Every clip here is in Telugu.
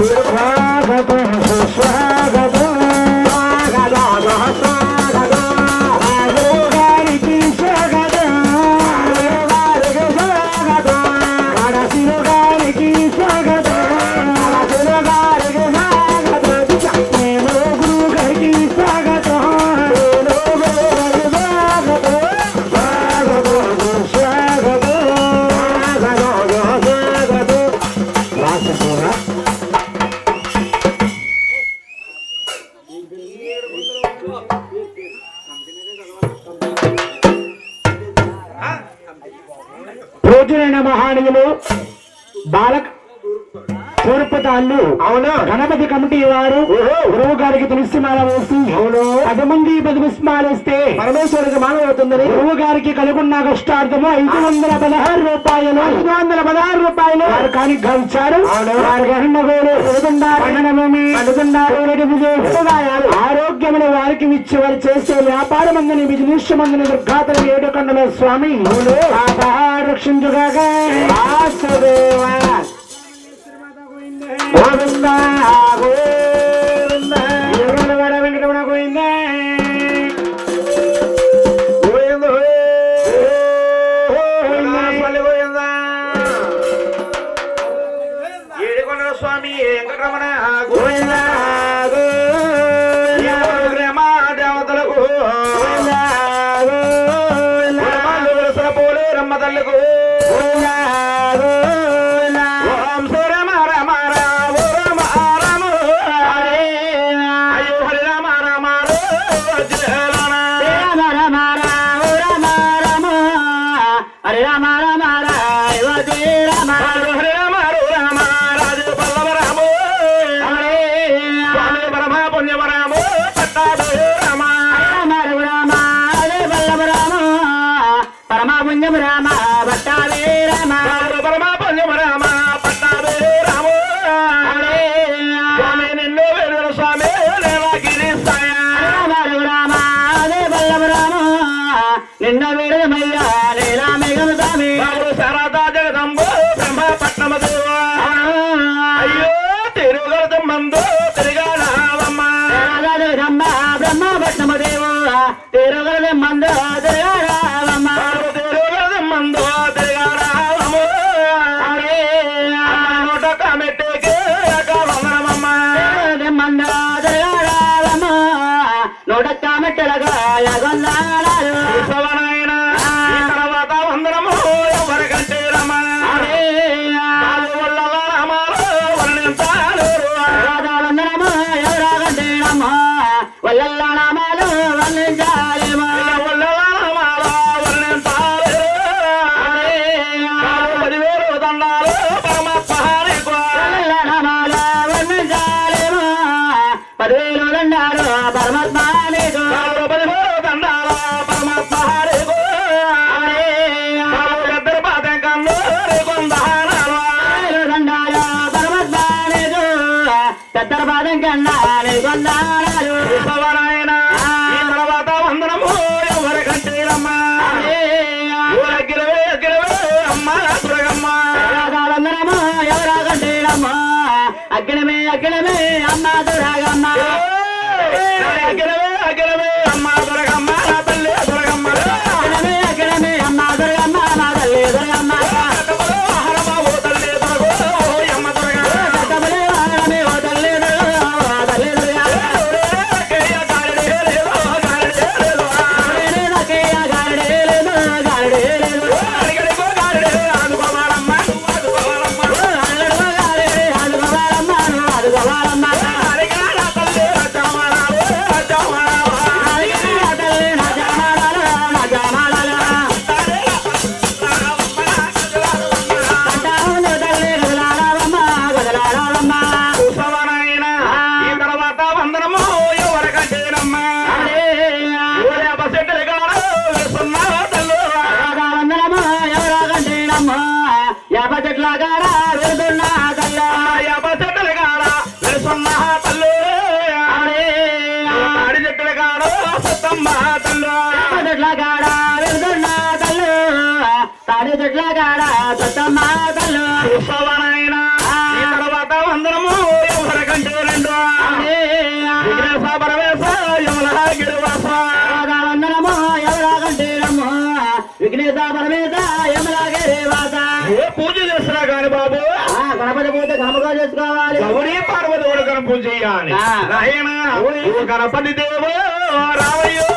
¡Vamos! రోజునైన మహానీయులు బాలక తూర్పుతాళ్ళు అవునా? గణపతి కమిటీ వారు గురువు గారికి తులసిమాల వేసి అవును. పది మంది పది విస్మాలేస్తే పరమేశ్వరికి మానవవుతుందని గురువు గారికి కలుగున్న కష్టార్థము ఐదు వందల పదహారు రూపాయలు. ఐదు వందల పదహారు రూపాయలు. వారు కానీ ఇచ్చారు వారు ఆరోగ్యములు వారికి ఇచ్చి వారు చేసే వ్యాపారం అందని బిజినెస్ మందుని దుర్గాతలు ఏడు కండల స్వామి రక్షించుగా 싶다 하고. ನೋಡಕ್ಕಾಮೆ ಕೆಳಗ ಯಾಗೊಂದಾರು బంగారం కన్నా బంగారాలు తర్వాత వందనము ఎవరి కంటేరమ్మా అమ్మా దురగమ్మా వందనము ఎవరా కంటేరమ్మా అగ్గినమే అగ్గినమే అమ్మా దురాగమ్మా అగ్గినమే అగ్గినమే అమ్మా రాజాడా పూజ చేస్తున్నా కాని బాబు? గణపతి పూజ చేసుకోవాలి. గౌరీ పార్వతి కూడా చేయాలి. గణపతి దేవో రావయ్యో.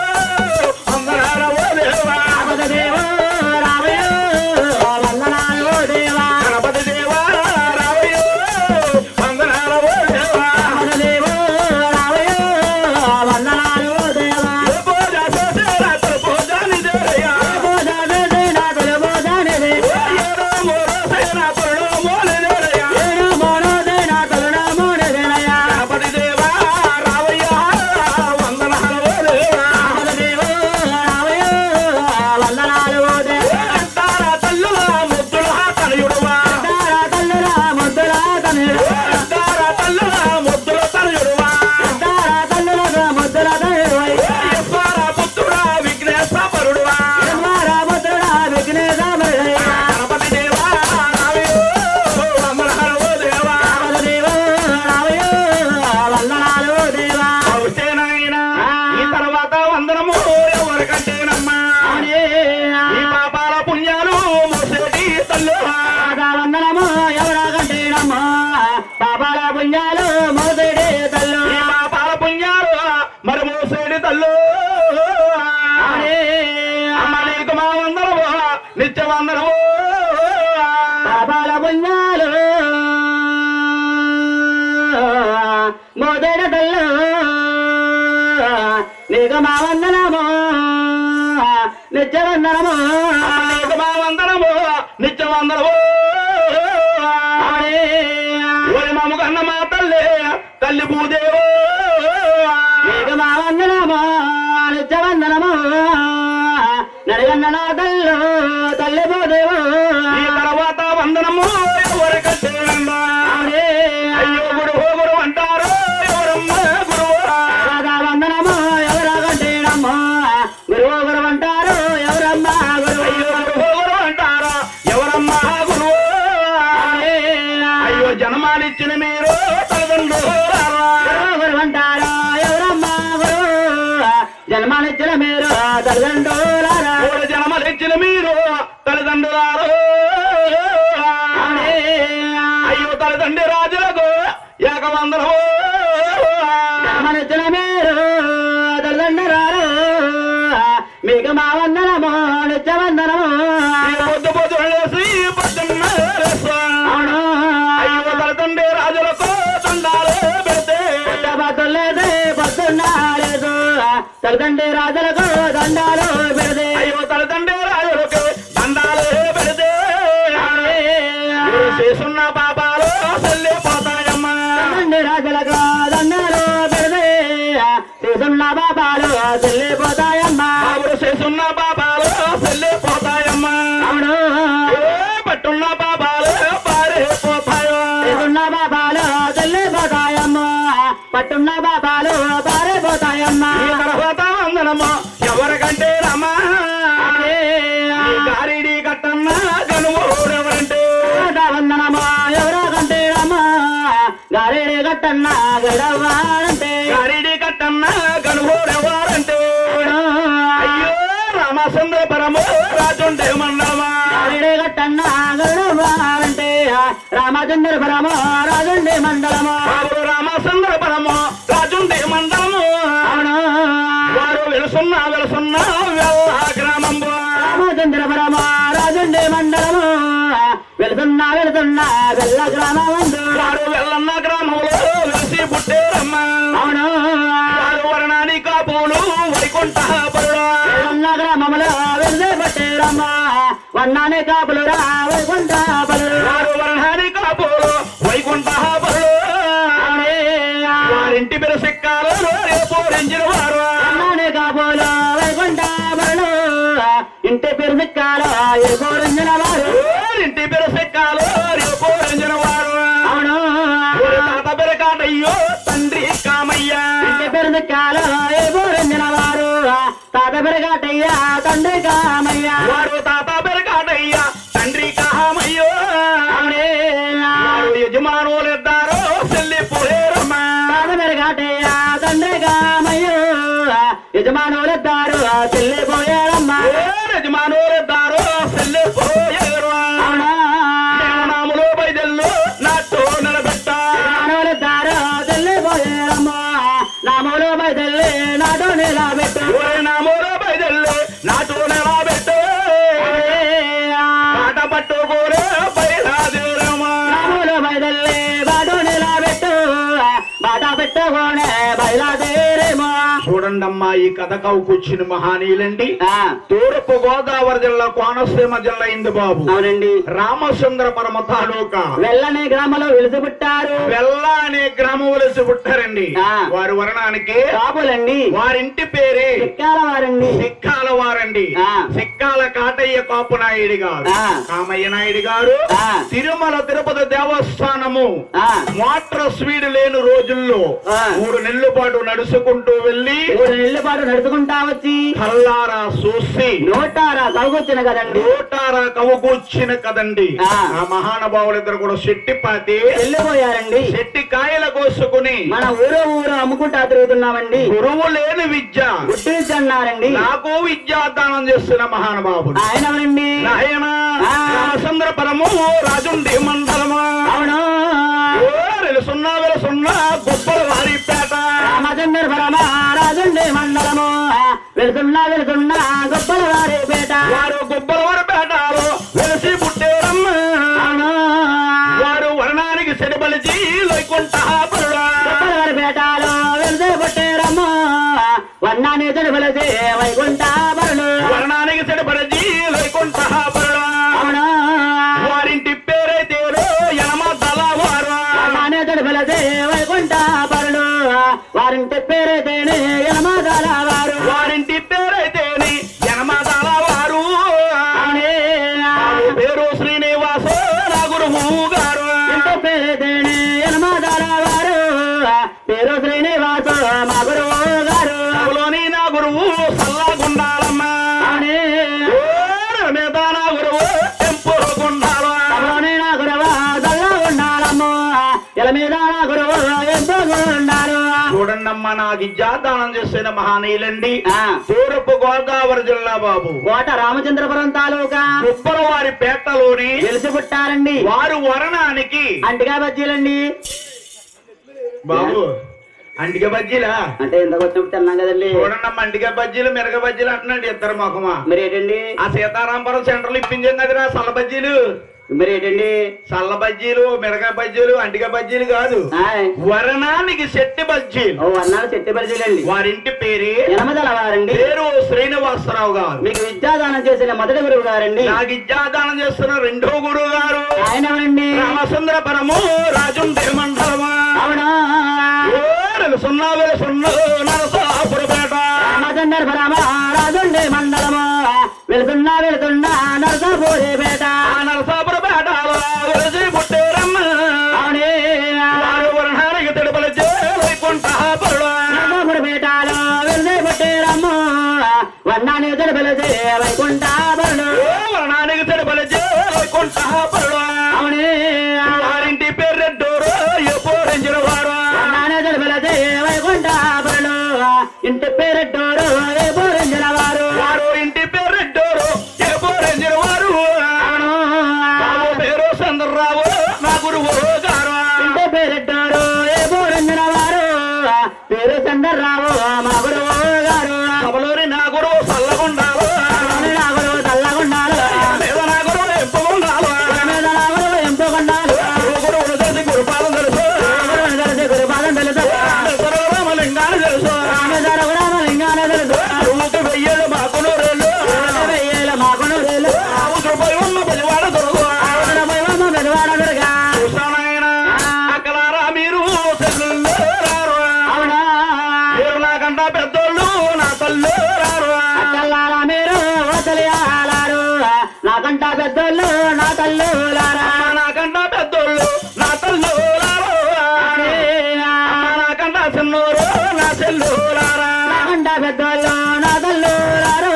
మోదేడటల్ల నీకు మా వందనము నిత్య వందనము నీకు మా వందనము నిత్య వందనము మమ్మ కన్న మా తల్లి తల్లి భూదేవో. తండే రాజులకు దండాలు పెడితే. యువతల తండే రాజులకు దండాలు పెడితే. చేస్తున్న పాపాలు చల్లిపోతాయమ్మా తండే రాజులకు దండాలు పెడితే. చేస్తున్న పాపాలు చల్లిపోతాయమ్మా అవును చేస్తున్న పాపాలు చల్లిపోతాయమ్మా అవును. పట్టున్న పాపాలు పారిపోతాయో చేస్తున్న పాపాలు చల్లిపోతాయమ్మా పట్టున్న పాపాలు కట్టన్న గడవాడంటే గరిడి కట్టన్న కనుగోడవాడంటే అయ్యో రామచంద్ర పరమో రాజుండే మండమా గరిడి కట్టన్న గడవాడంటే రామచంద్ర రాజుండే మండలమా బలరా వైకుంఠ బలు వరణాది కాపోలు వైకుంఠ బలు వారింటి బిరసెక్కాలు రేపు రెంజిన వారు. తాత బిరకాటయ్యో తండ్రి కామయ్యా. ఇంటి బిరసెక్కాలు రేపు రెంజిన వారు. తాత బిరకాటయ్యా తండ్రి కామయ్య. నెలా పెట్టు. ఓరే నా మూల బయదెల్లు నాతో నెలా పెట్టు. పాట పట్టుకోరే బయలాదేరమా రాములు బయదల్లే బాటు నెలా పెట్టు. బాట పెట్టుకోనే బయలాదేరేమో చూడండమ్మా ఈ కథ కవుకొచ్చిన మహానీయులండి. తూర్పు గోదావరి జిల్లా కోనసీమ జిల్లా ఇందు బాబు. అవునండి. రామచంద్ర పరమ తాలూకా. వెళ్ళనే గ్రామంలో వెలిసి పుట్టారు వెల్ల అనే గ్రామం వలసి పుట్టారండి ఆ. వారి వరణానికి కాపులండి వారింటి పేరే చిక్కాల వారండి సిక్కాల వారండి. సిక్కాల కాటయ్య కాపు నాయుడు గారు. కామయ్య నాయుడు గారు. తిరుమల తిరుపతి దేవస్థానము. మోటార్ స్పీడ్ లేని రోజుల్లో. మూడు నెలల పాటు నడుచుకుంటూ వెళ్ళి మూడు నెలల పాటు నడుచుకుంటా వచ్చి కల్లారా చూసి నోటారా తగుకొచ్చిన కదండి? నోటారా కవుకూర్చిన కదండి? ఆ. మహానుభావులు ఇద్దరు కూడా శెట్టి పాతి వెళ్ళిపోయారండి. శెట్టి కాయల కోసుకుని మన ఊరు ఊరు అమ్ముకుంటా తిరుగుతున్నామండి. గురువు లేని విద్య. గుర్తించి అన్నారండి నాకు విద్యాదానం చేస్తున్న మహానుభావుడు. ఆయన ఎవరండి? నాయన ఆ. రామచంద్ర పరము రాజుండి మండలమా? అవును? ఓ వెలుసున్నా వెలుసున్నా గొప్పల వెళ్తున్నా వెళ్తున్నా గొప్పల వారి పేట వారు గొప్పల వారి పేటలో వెలిసి పుట్టేరమ్మ. వారు వర్ణానికి సెడిబలిచి వైకుంఠాపురుడా గొప్పల వారి పేటలో వెలిసి పుట్టేరమ్మ. వన్నాన్ని తెలుపులసి వైకుంఠ చూడండమ్మ చేసిన మహానీయులండి. తూర్పు గోదావరి జిల్లా బాబు. కోట రామచంద్రపురం తాలూకా. వారి పేటలోని వెలిసి పుట్టారండి వారు వరణానికి అంటిగా బజ్జీలండి. బాబు అంటిక బజ్జీలా? అంటే ఇంతకు వచ్చినప్పుడు తిన్నాం కదండి. చూడండమ్మ అంటిక బజ్జీలు మిరగ బజ్జీలు అంటున్నాడు ఇద్దరు మొఖమా. మరి ఏంటండి? ఆ సీతారాంపురం సెంటర్లో ఇప్పించాం కదరా సల్ల బజ్జీలు? మరి ఏంటండి? సల్ల బజ్జీలు మిరగ బజ్జీలు అంటిక బజ్జీలు కాదు. వరణానికి శెట్టి బజ్జీలు. ఓ అన్నాడు చెట్టి బజ్జీలండి. వారింటి పేరే ఎనమదల వారండి. పేరు శ్రీనివాసరావు గారు. మీకు విద్యాదానం చేసిన మొదటి గురువు గారండి. నాకు విద్యాదానం చేస్తున్న రెండో గురువు గారు. ఆయన ఎవరండి? రామచంద్ర పరము రాజుండే మండలమా. అవునా? సున్నా వేల సున్నా నరసాపురపేట రామచంద్ర పరమ రాజుండి మండలము. వెళ్తున్నా వెళ్తున్నా నరసాపూరి పేట. ఆ నరసాపురపేటలో వెలిసి పుట్టేరమ్మ. అవునే. వారు వర్ణానికి తిరుపతి చేరుకుంటాపురుడు నరసాపూరి నాకంట పెద్దోళ్ళు నా తల్లులారా నాకంట పెద్దోళ్ళు నా తల్లు నాకంట చిన్నోరు నా చెల్లులారా నాకంట పెద్దోళ్ళు నా తల్లులారు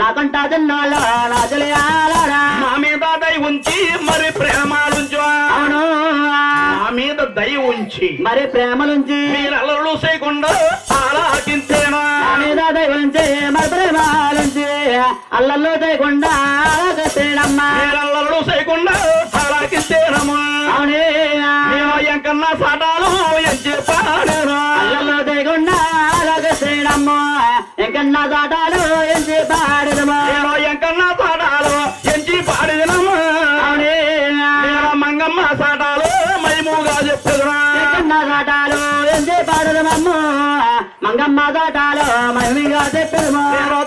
నాకంట చిన్నోళ్ళు నా చెలియాలారా మా మీద దయ ఉంచి మరి ప్రేమాలుంచు అవును. మా మీద దయ ఉంచి మరి ప్రేమలుంచి మీరు అల్లరులు చేయకుండా ఆలాకించేనా నా మీద దైవంచి మరి ప్రేమాలుంచి అల్లల్లో చేయకుండా అల్లరులు చేయకుండా ఆలాకించేనమ్మా అవునే ఎంకన్నా సాటాలు అల్లల్లో చేయకుండా కట్టేడమ్మా జాటాలు ఎంచి పాడదము నేను ఎంకన్న సాటాలు ఎంచి పాడిదనము అవునే మంగమ్మ సాటాలు మైముగా చెప్పుదునా చిన్న జాటాలు ఎంచి పాడదమమ్ము మంగమ్మ జాటాలు మహిమిగా చెప్పదము నేను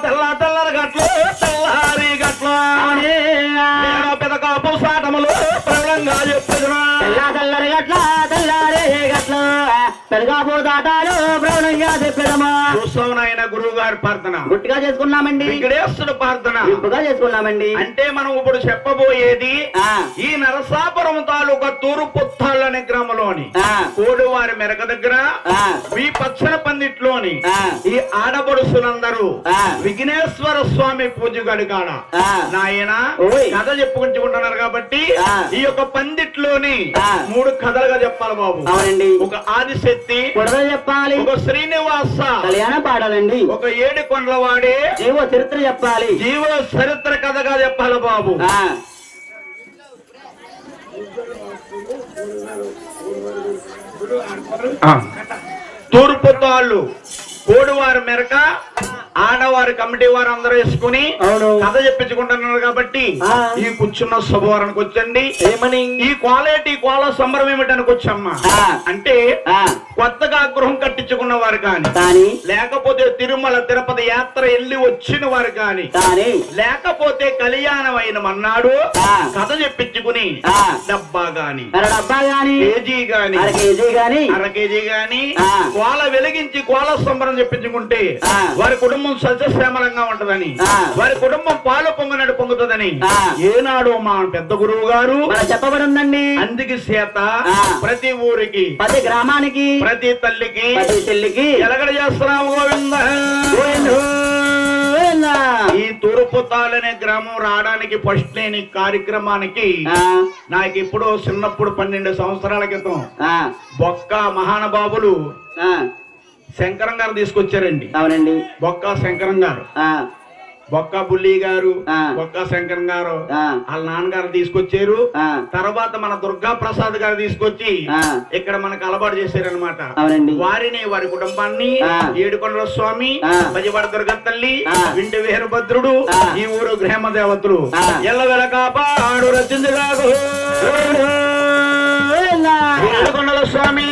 నాయన గురువు గారి ప్రార్థన. గుట్టుగా చేసుకున్నామండి. వెంకటేశ్వరుడు ప్రార్థన. ఇంపుగా చేసుకున్నామండి. అంటే మనం ఇప్పుడు చెప్పబోయేది ఈ నరసాపురం తాలూకా తూరు పుత్తాళ్ళు అనే గ్రామంలోని కోడివారి మెరక దగ్గర ఆ, ఈ పచ్చన పందిట్లోని ఈ ఆడబడుసులందరూ ఆ. విఘ్నేశ్వర స్వామి పూజ గడికాడ ఆ. నాయన. కథ చెప్పుకుంటున్నారు కాబట్టి. ఈ యొక్క పందిట్లోని. మూడు కథలుగా చెప్పాలి బాబు. ఒక ఆదిశక్తి పొడవ చెప్పాలి. ఒక శ్రీనివాస కళ్యాణం పాడాలండి. ఒక ఏడు కొండలవాడే జీవ చరిత్ర చెప్పాలి. జీవ చరిత్ర కథగా చెప్పాలి బాబు. తూర్పు తాళ్ళు కోడివారి మెరక ఆడవారి కమిటీ వారు అందరూ వేసుకుని. కథ చెప్పించుకుంటున్నారు కాబట్టి. ఈ కూర్చున్న శుభవారానికి వచ్చండి ఏమని ఈ క్వాలిటీ కోల సంబరం ఏమిటనికి వచ్చమ్మా. అంటే కొత్తగా గృహం కట్టించుకున్న వారు కాని లేకపోతే తిరుమల తిరుపతి యాత్ర వెళ్ళి వచ్చిన వారు కాని లేకపోతే కళ్యాణం అయిన మన్నాడు. కథ చెప్పించుకుని. డబ్బా గాని డబ్బా గాని కేజీ గాని అర కేజీ గాని. కోల వెలిగించి కోల సంబరం చెప్పించుకుంటే ఆ. వారి కుటుంబం సస్యశ్యామలంగా ఉంటదని. వారి కుటుంబం పాలు పొంగినట్టు పొంగుతుందని. ఏనాడు మా పెద్ద గురువు గారు మన చెప్పబడి ఉందండి అందుకి చేత. ప్రతి ఊరికి ప్రతి గ్రామానికి ప్రతి తల్లికి ప్రతి చెల్లికి ఎలగడ చేస్తున్నాము గోవింద. ఈ తూర్పు తాళనే గ్రామం రావడానికి ఫస్ట్ ఈ కార్యక్రమానికి నాకు ఇప్పుడు చిన్నప్పుడు పన్నెండు సంవత్సరాల క్రితం బొక్క మహానుభావులు శంకరం గారు తీసుకొచ్చారండి అవునండి బొక్క శంకరం గారు బొక్క బుల్లి గారు ఆ. బొక్క శంకరం గారు వాళ్ళ నాన్నగారు తీసుకొచ్చారు ఆ, తర్వాత మన దుర్గా ప్రసాద్ గారు తీసుకొచ్చి ఇక్కడ మనకు అలవాటు చేశారనమాట వారిని వారి కుటుంబాన్ని. ఏడుకొండల స్వామి ఆ. బజవాడ దుర్గ తల్లి. వింటి వీరభద్రుడు. ఈ ఊరు గ్రామ దేవతలు ఆ. ఎల్ల వెలకాపాడు రచించగాకు గోవిందా. ఏడుకొండల స్వామి